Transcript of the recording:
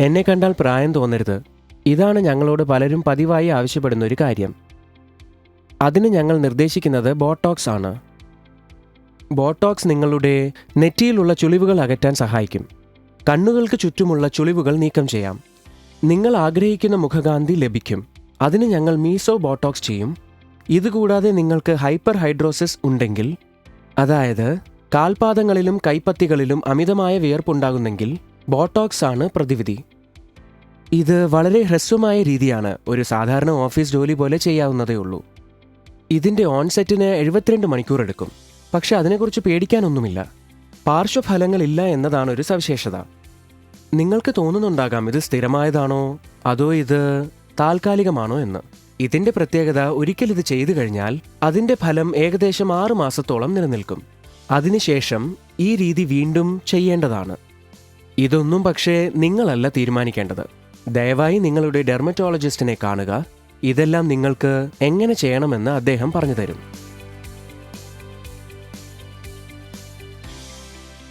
എന്നെ കണ്ടാൽ പ്രായം തോന്നരുത്. ഇതാണ് ഞങ്ങളോട് പലരും പതിവായി ആവശ്യപ്പെടുന്ന ഒരു കാര്യം. അതിന് ഞങ്ങൾ നിർദ്ദേശിക്കുന്നത് ബോട്ടോക്സ് ആണ്. ബോട്ടോക്സ് നിങ്ങളുടെ നെറ്റിയിലുള്ള ചുളിവുകൾ അകറ്റാൻ സഹായിക്കും. കണ്ണുകൾക്ക് ചുറ്റുമുള്ള ചുളിവുകൾ നീക്കം ചെയ്യാം. നിങ്ങൾ ആഗ്രഹിക്കുന്ന മുഖകാന്തി ലഭിക്കും. അതിന് ഞങ്ങൾ മീസോ ബോട്ടോക്സ് ചെയ്യും. ഇതുകൂടാതെ നിങ്ങൾക്ക് ഹൈപ്പർ ഹൈഡ്രോസിസ് ഉണ്ടെങ്കിൽ അതായത് കാൽപാദങ്ങളിലും കൈപ്പത്തികളിലും അമിതമായ വിയർപ്പുണ്ടാകുന്നെങ്കിൽ ബോട്ടോക്സ് ആണ് പ്രതിവിധി. ഇത് വളരെ ഹ്രസ്വമായ രീതിയാണ് ഒരു സാധാരണ ഓഫീസ് ജോലി പോലെ ചെയ്യാവുന്നതേ ഉള്ളൂ. ഇതിന്റെ ഓൺസെറ്റിന് എഴുപത്തിരണ്ട് മണിക്കൂർ എടുക്കും. പക്ഷെ അതിനെക്കുറിച്ച് പേടിക്കാനൊന്നുമില്ല. പാർശ്വഫലങ്ങളില്ല എന്നതാണ് ഒരു സവിശേഷത. നിങ്ങൾക്ക് തോന്നുന്നുണ്ടാകാം ഇത് സ്ഥിരമായതാണോ? അതോ ഇത് താൽക്കാലികമാണോ എന്ന്. ഇതിന്റെ പ്രത്യേകത ഒരിക്കൽ ഇത് ചെയ്തു കഴിഞ്ഞാൽ അതിന്റെ ഫലം ഏകദേശം ആറ് മാസത്തോളം നിലനിൽക്കും. അതിനുശേഷം ഈ രീതി വീണ്ടും ചെയ്യേണ്ടതാണ്. ഇതൊന്നും പക്ഷേ നിങ്ങളല്ല തീരുമാനിക്കേണ്ടത്. ദയവായി നിങ്ങളുടെ ഡെർമറ്റോളജിസ്റ്റിനെ കാണുക. ഇതെല്ലാം നിങ്ങൾക്ക് എങ്ങനെ ചെയ്യണമെന്ന് അദ്ദേഹം പറഞ്ഞു തരും.